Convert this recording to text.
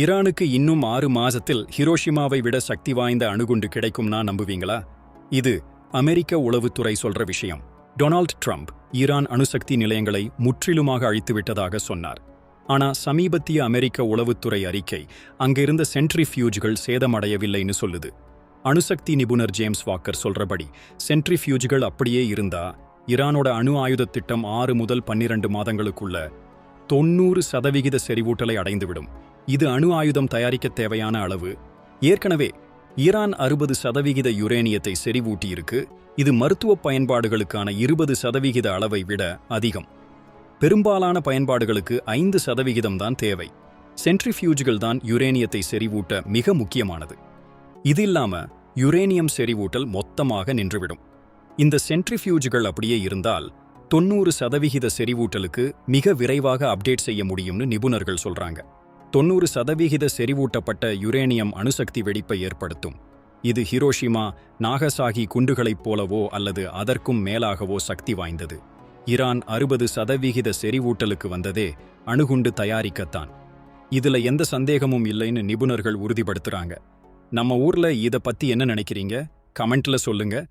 ஈரானுக்கு இன்னும் ஆறு மாசத்தில் ஹிரோஷிமாவை விட சக்தி வாய்ந்த அணுகுண்டு கிடைக்கும்னா நம்புவீங்களா? இது அமெரிக்க உளவுத்துறை சொல்ற விஷயம். டொனால்ட் ட்ரம்ப் ஈரான் அணுசக்தி நிலையங்களை முற்றிலுமாக அழித்துவிட்டதாக சொன்னார். ஆனா சமீபத்திய அமெரிக்க உளவுத்துறை அறிக்கை அங்கிருந்த சென்ட்ரிஃபியூஜ்கள் சேதமடையவில்லைன்னு சொல்லுது. அணுசக்தி நிபுணர் ஜேம்ஸ் வாக்கர் சொல்றபடி சென்ட்ரிஃபியூஜ்கள் அப்படியே இருந்தா ஈரானோட அணு ஆயுத திட்டம் ஆறு முதல் பன்னிரண்டு மாதங்களுக்குள்ள தொண்ணூறு சதவிகித செறிவூட்டலை அடைந்துவிடும். இது அணு ஆயுதம் தயாரிக்க தேவையான அளவு. ஏற்கனவே ஈரான் அறுபது சதவிகித யுரேனியத்தை செறிவூட்டியிருக்கு. இது மருத்துவ பயன்பாடுகளுக்கான இருபது சதவிகித அளவை விட அதிகம். பெரும்பாலான பயன்பாடுகளுக்கு ஐந்து சதவிகிதம் தான் தேவை. சென்ட்ரிஃபியூஜ்கள் தான் யுரேனியத்தை செறிவூட்ட மிக முக்கியமானது. இது இல்லாம யுரேனியம் செறிவூட்டல் மொத்தமாக நின்றுவிடும். இந்த சென்ட்ரிஃபியூஜ்கள் அப்படியே இருந்தால் தொண்ணூறு சதவிகித செறிவூட்டலுக்கு மிக விரைவாக அப்டேட் செய்ய முடியும்னு நிபுணர்கள் சொல்றாங்க. தொண்ணூறு சதவிகித செறிவூட்டப்பட்ட யுரேனியம் அணுசக்தி வெடிப்பை ஏற்படுத்தும். இது ஹிரோஷிமா நாகசாகி குண்டுகளைப் போலவோ அல்லது அதற்கும் மேலாகவோ சக்தி வாய்ந்தது. ஈரான் அறுபது சதவிகித செறிவூட்டலுக்கு வந்ததே அணுகுண்டு தயாரிக்கத்தான். இதுல எந்த சந்தேகமும் இல்லைன்னு நிபுணர்கள் உறுதிப்படுத்துறாங்க. நம்ம ஊர்ல இத பத்தி என்ன நினைக்கிறீங்க? கமெண்ட்ல சொல்லுங்க.